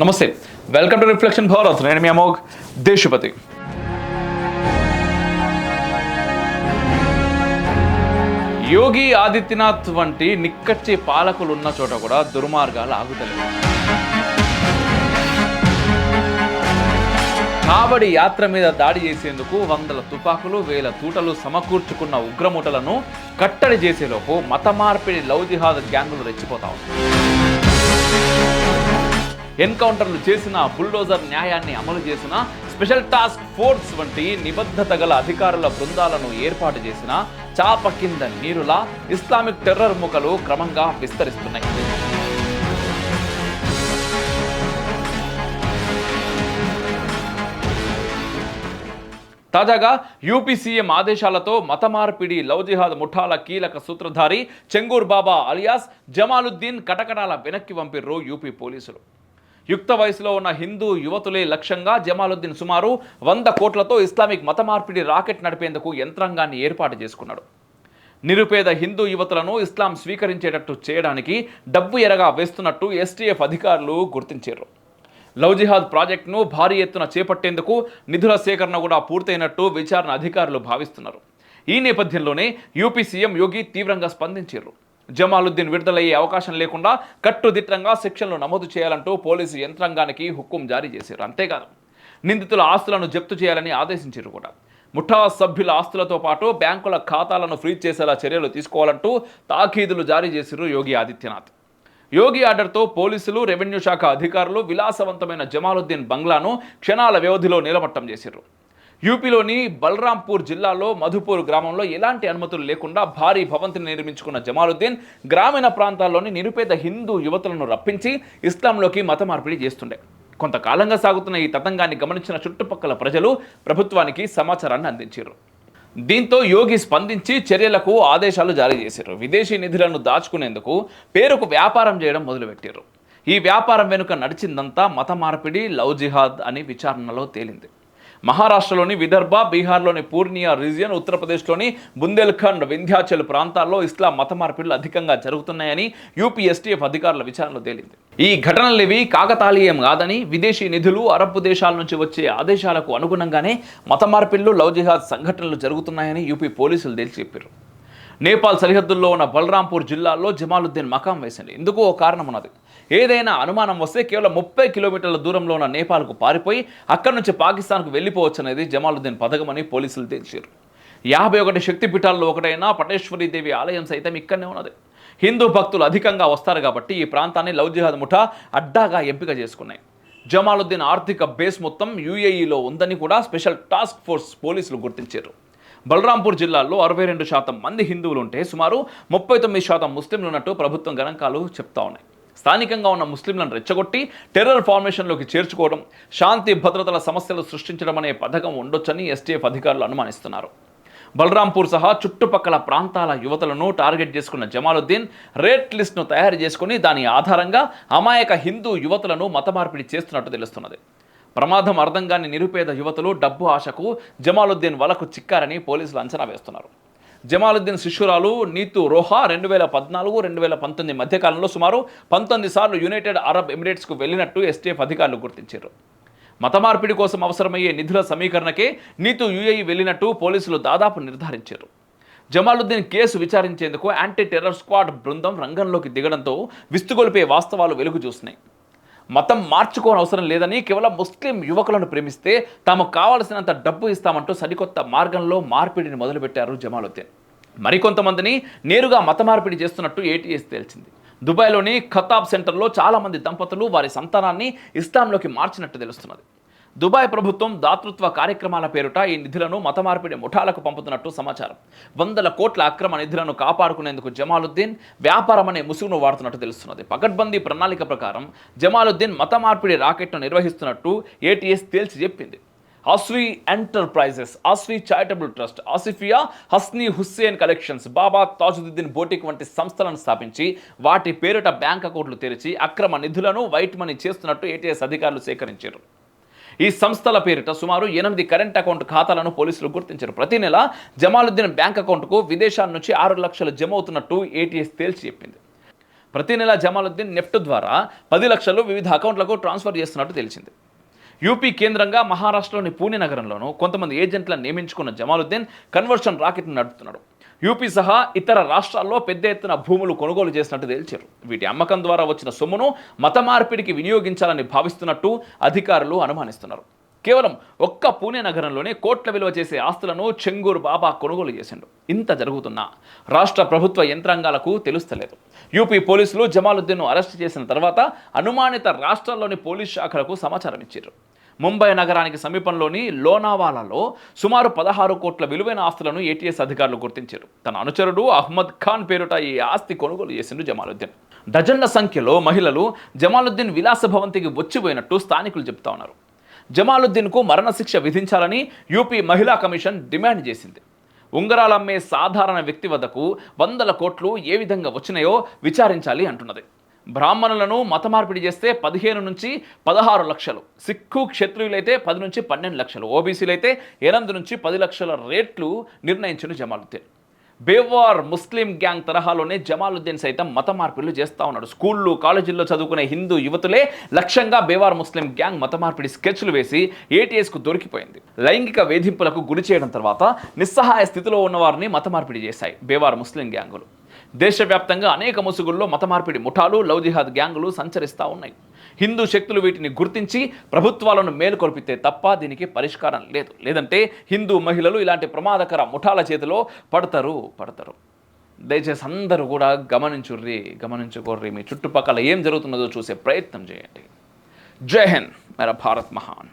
నమస్తే. Welcome to reflection Bharat నేను మీ అమోఘ్. దేశపతి యోగి ఆదిత్యనాథ్ వంటి నిక్కచ్చి పాలకులు ఉన్న చోట కూడా దుర్మార్గాలు ఆగుతలేవు. కాబడి యాత్ర మీద దాడి చేసేందుకు వందల తుపాకులు వేల తూటలు సమకూర్చుకున్న ఉగ్రమూటలను కట్టడి చేసేలోపు మత మార్పిడి లవ్ జిహాద్ గ్యాంగులు రెచ్చిపోతా ఎన్కౌంటర్లు చేసిన బుల్డోజర్ న్యాయాన్ని అమలు చేసిన స్పెషల్ టాస్క్ ఫోర్స్ వంటి నిబద్ధత గల అధికారుల బృందాలను ఏర్పాటు చేసిన చాప కింద నీరులా ఇస్లామిక్ టెర్రర్ ముఖలు క్రమంగా విస్తరిస్తున్నాయి. తాజాగా యూపీ సీఎం ఆదేశాలతో మత మార్పిడి లవ్ జిహాద్ ముఠాల కీలక సూత్రధారి చెంగూర్ బాబా అలియాస్ జమాలుద్దీన్ కటకటాల వెనక్కి పంపిర్రు యూపీ పోలీసులు. యుక్త వయసులో ఉన్న హిందూ యువతులే లక్ష్యంగా జమాలుద్దీన్ సుమారు వంద కోట్లతో ఇస్లామిక్ మత మార్పిడి రాకెట్ నడిపేందుకు యంత్రాంగాన్ని ఏర్పాటు చేసుకున్నాడు. నిరుపేద హిందూ యువతులను ఇస్లాం స్వీకరించేటట్టు చేయడానికి డబ్బు ఎరగా వేస్తున్నట్టు ఎస్టీఎఫ్ అధికారులు గుర్తించారు. లవ్ జిహాద్ ప్రాజెక్టును భారీ ఎత్తున చేపట్టేందుకు నిధుల సేకరణ కూడా పూర్తయినట్టు విచారణ అధికారులు భావిస్తున్నారు. ఈ నేపథ్యంలోనే యూపీ సీఎం యోగి తీవ్రంగా స్పందించారు. జమాలుద్దీన్ విడుదలయ్యే అవకాశం లేకుండా కట్టుదిట్టంగా శిక్షలను నమోదు చేయాలంటూ పోలీసు యంత్రాంగానికి హుక్కుం జారీ చేశారు. అంతేకాదు నిందితుల ఆస్తులను జప్తు చేయాలని ఆదేశించారు కూడా. ముఠా సభ్యుల ఆస్తులతో పాటు బ్యాంకుల ఖాతాలను ఫ్రీజ్ చేసేలా చర్యలు తీసుకోవాలంటూ తాఖీదులు జారీ చేశారు యోగి ఆదిత్యనాథ్. యోగి ఆర్డర్తో పోలీసులు రెవెన్యూ శాఖ అధికారులు విలాసవంతమైన జమాలుద్దీన్ బంగ్లాను క్షణాల వ్యవధిలో నిలమట్టం చేశారు. యూపీలోని బలరాంపూర్ జిల్లాలో మధుపూర్ గ్రామంలో ఎలాంటి అనుమతులు లేకుండా భారీ భవంతిని నిర్మించుకున్న జమాలుద్దీన్ గ్రామీణ ప్రాంతాల్లోని నిరుపేద హిందూ యువతులను రప్పించి ఇస్లాంలోకి మత మార్పిడి చేస్తుండే. కొంతకాలంగా సాగుతున్న ఈ తతంగాన్ని గమనించిన చుట్టుపక్కల ప్రజలు ప్రభుత్వానికి సమాచారాన్ని అందించారు దీంతో యోగి స్పందించి చర్యలకు ఆదేశాలు జారీ చేశారు విదేశీ నిధులను దాచుకునేందుకు పేరుకు వ్యాపారం చేయడం మొదలుపెట్టారు ఈ వ్యాపారం వెనుక నడిచిందంతా మత మార్పిడి లవ్ జిహాద్ అని విచారణలో తేలింది. మహారాష్ట్రలోని విదర్భ బీహార్లోని పూర్ణియా రీజియన్ ఉత్తరప్రదేశ్లోని బుందేల్ఖండ్ వింధ్యాచల్ ప్రాంతాల్లో ఇస్లాం మత మార్పిడులు అధికంగా జరుగుతున్నాయని యూపీఎస్టీఎఫ్ అధికారుల విచారణలో తేలింది. ఈ ఘటనలేవి కాకతాళీయం కాదని విదేశీ నిధులు అరబ్ దేశాల నుంచి వచ్చే ఆదేశాలకు అనుగుణంగానే మత మార్పిళ్ళు లవ్ జిహాద్ సంఘటనలు జరుగుతున్నాయని యూపీ పోలీసులు తేల్చి చెప్పారు. నేపాల్ సరిహద్దుల్లో ఉన్న బలరాంపూర్ జిల్లాలో జమాలుద్దీన్ మకాం వేసింది. ఇందుకు ఓ కారణం ఉన్నది ఏదైనా అనుమానం వస్తే కేవలం ముప్పై కిలోమీటర్ల దూరంలో ఉన్న నేపాల్కు పారిపోయి అక్కడి నుంచి పాకిస్తాన్కు వెళ్ళిపోవచ్చు అనేది జమాలుద్దీన్ పథకమని పోలీసులు తేల్చారు. యాభై ఒకటి శక్తిపీఠాల్లో ఒకటైన పటేశ్వరీ దేవి ఆలయం సైతం ఇక్కడనే ఉన్నది. హిందూ భక్తులు అధికంగా వస్తారు కాబట్టి ఈ ప్రాంతాన్ని లవ్ జిహాద్ ముఠా అడ్డాగా ఎంపిక చేసుకున్నాయి. జమాలుద్దీన్ ఆర్థిక బేస్ మొత్తం యూఏఈలో ఉందని కూడా స్పెషల్ టాస్క్ ఫోర్స్ పోలీసులు గుర్తించారు. బలరాంపూర్ జిల్లాలో అరవై రెండు శాతం మంది హిందువులు ఉంటే సుమారు ముప్పై తొమ్మిది శాతం ముస్లింలు ఉన్నట్టు ప్రభుత్వం గణాంకాలు చెప్తా ఉన్నాయి. స్థానికంగా ఉన్న ముస్లింలను రెచ్చగొట్టి టెర్రర్ ఫార్మేషన్లోకి చేర్చుకోవడం శాంతి భద్రతల సమస్యలు సృష్టించడం అనే పథకం ఉండొచ్చని ఎస్టీఎఫ్ అధికారులు అనుమానిస్తున్నారు. బలరాంపూర్ సహా చుట్టుపక్కల ప్రాంతాల యువతలను టార్గెట్ చేసుకున్న జమాలుద్దీన్ రేట్ లిస్ట్ను తయారు చేసుకుని దాని ఆధారంగా అమాయక హిందూ యువతలను మతమార్పిడి చేస్తున్నట్టు తెలుస్తున్నది. ప్రమాదం అర్థం కాని నిరుపేద యువతలు డబ్బు ఆశకు జమాలుద్దీన్ వలకు చిక్కారని పోలీసులు అంచనా వేస్తున్నారు. జమాలుద్దీన్ శిష్యురాలు నీతు రోహా రెండు వేల పద్నాలుగు రెండు వేల పంతొమ్మిది మధ్యకాలంలో సుమారు పంతొమ్మిది సార్లు యునైటెడ్ అరబ్ ఎమిరేట్స్కు వెళ్ళినట్టు ఎస్టీఎఫ్ అధికారులు గుర్తించారు. మత మార్పిడి కోసం అవసరమయ్యే నిధుల సమీకరణకే నీతు యుఏఈ వెళ్ళినట్టు పోలీసులు దాదాపు నిర్ధారించారు. జమాలుద్దీన్ కేసు విచారించేందుకు యాంటీ టెర్రర్ స్క్వాడ్ బృందం రంగంలోకి దిగడంతో విస్తుగొలిపే వాస్తవాలు వెలుగు చూసినాయి మతం మార్చుకోని అవసరం లేదని కేవలం ముస్లిం యువకులను ప్రేమిస్తే తాము కావలసినంత డబ్బు ఇస్తామంటూ సరికొత్త మార్గంలో మార్పిడిని మొదలుపెట్టారు జమాలుద్దీన్. మరికొంతమందిని నేరుగా మత మార్పిడి చేస్తున్నట్టు ఏటీఎస్ తేల్చింది. దుబాయ్లోని ఖతాబ్ సెంటర్లో చాలామంది దంపతులు వారి సంతానాన్ని ఇస్లాంలోకి మార్చినట్టు తెలుస్తున్నది. దుబాయ్ ప్రభుత్వం దాతృత్వ కార్యక్రమాల పేరుట ఈ నిధులను మత మార్పిడి ముఠాలకు పంపుతున్నట్టు సమాచారం. వందల కోట్ల అక్రమ నిధులను కాపాడుకునేందుకు జమాలుద్దీన్ వ్యాపారం అనే ముసుగును వాడుతున్నట్టు తెలుస్తున్నది. పకడ్బందీ ప్రణాళిక ప్రకారం జమాలుద్దీన్ మత మార్పిడి రాకెట్ను నిర్వహిస్తున్నట్టు ఏటీఎస్ తేల్చి చెప్పింది. Aasvi enterprises Aasvi charitable trust Asifia Hasni Hussain collections Baba Tajuddin boutique వంటి సంస్థలను స్థాపించి వాటి పేరిట బ్యాంక్ అకౌంట్లు తెరిచి అక్రమ నిధులను వైట్ మనీ చేస్తున్నట్టు ఏటీఎస్ అధికారులు సేకరించారు. ఈ సంస్థల పేరిట సుమారు ఎనిమిది కరెంట్ అకౌంట్ ఖాతాలను పోలీసులు గుర్తించారు. ప్రతి నెల జమాలుద్దీన్ బ్యాంక్ అకౌంట్కు విదేశాల నుంచి ఆరు లక్షలు జమ అవుతున్నట్టు ఏటీఎస్ తేల్చి చెప్పింది. ప్రతి నెల జమాలుద్దీన్ నెఫ్ట్ ద్వారా పది లక్షలు వివిధ అకౌంట్లకు ట్రాన్స్ఫర్ చేస్తున్నట్టు తెలిసింది యూపీ కేంద్రంగా మహారాష్ట్రలోని పూణే నగరంలోనూ కొంతమంది ఏజెంట్లను నియమించుకున్న జమాలుద్దీన్ కన్వర్షన్ రాకెట్ను నడుపుతున్నాడు. యూపీ సహా ఇతర రాష్ట్రాల్లో పెద్ద ఎత్తున భూములు కొనుగోలు చేసినట్టు తేల్చారు. వీటి అమ్మకం ద్వారా వచ్చిన సొమ్మును మత మార్పిడికి వినియోగించాలని భావిస్తున్నట్టు అధికారులు అనుమానిస్తున్నారు. కేవలం ఒక్క పూణే నగరంలోనే కోట్ల విలువ చేసే ఆస్తులను చెంగూరు బాబా కొనుగోలు చేసిండు. ఇంత జరుగుతున్నా రాష్ట్ర ప్రభుత్వ యంత్రాంగాలకు తెలుస్తలేదు. యూపీ పోలీసులు జమాలుద్దీన్ను అరెస్ట్ చేసిన తర్వాత అనుమానిత రాష్ట్రాల్లోని పోలీస్ శాఖలకు సమాచారం ఇచ్చారు ముంబై నగరానికి సమీపంలోని లోనావాలాలో సుమారు పదహారు కోట్ల విలువైన ఆస్తులను ఏటీఎస్ అధికారులు గుర్తించారు. తన అనుచరుడు అహ్మద్ ఖాన్ పేరుట ఈ ఆస్తి కొనుగోలు చేసిండు జమాలుద్దీన్. డజన్ల సంఖ్యలో మహిళలు జమాలుద్దీన్ విలాస భవంతికి వచ్చిపోయినట్టు స్థానికులు చెప్తా ఉన్నారు. జమాలుద్దీన్కు మరణశిక్ష విధించాలని యూపీ మహిళా కమిషన్ డిమాండ్ చేసింది. ఉంగరాలు అమ్మే సాధారణ వ్యక్తి వద్దకు వందల కోట్లు ఏ విధంగా వచ్చినాయో విచారించాలి అంటున్నది. బ్రాహ్మణులను మత మార్పిడి చేస్తే పదిహేను నుంచి పదహారు లక్షలు. సిక్కు క్షత్రియులైతే పది నుంచి పన్నెండు లక్షలు. ఓబీసీలు అయితే ఎనిమిది నుంచి పది లక్షల రేట్లు నిర్ణయించిన జమాలుద్దీన్. బేవార్ ముస్లిం గ్యాంగ్ తరహాలోనే జమాలుద్దీన్ సైతం మత మార్పిడులు చేస్తూ ఉన్నాడు. స్కూళ్ళు కాలేజీల్లో చదువుకునే హిందూ యువతులే లక్ష్యంగా బేవార్ ముస్లిం గ్యాంగ్ మత మార్పిడి స్కెచ్లు వేసి ఏటీఎస్కు దొరికిపోయింది. లైంగిక వేధింపులకు గురి చేయడం తర్వాత నిస్సహాయ స్థితిలో ఉన్న వారిని మత మార్పిడి చేశాయి బేవార్ ముస్లిం గ్యాంగులు. దేశవ్యాప్తంగా అనేక ముసుగుల్లో మత మార్పిడి ముఠాలు లవ్ జిహాద్ గ్యాంగులు సంచరిస్తూ ఉన్నాయి. హిందూ శక్తులు వీటిని గుర్తించి ప్రభుత్వాలను మేలుకొల్పితే తప్ప దీనికి పరిష్కారం లేదు. లేదంటే హిందూ మహిళలు ఇలాంటి ప్రమాదకర ముఠాల చేతిలో పడతారు పడతారు. దయచేసి అందరూ కూడా గమనించుర్రి గమనించుకోర్రి. మీ చుట్టుపక్కల ఏం జరుగుతున్నదో చూసే ప్రయత్నం చేయండి. జై హింద్. మేర భారత్ మహాన్.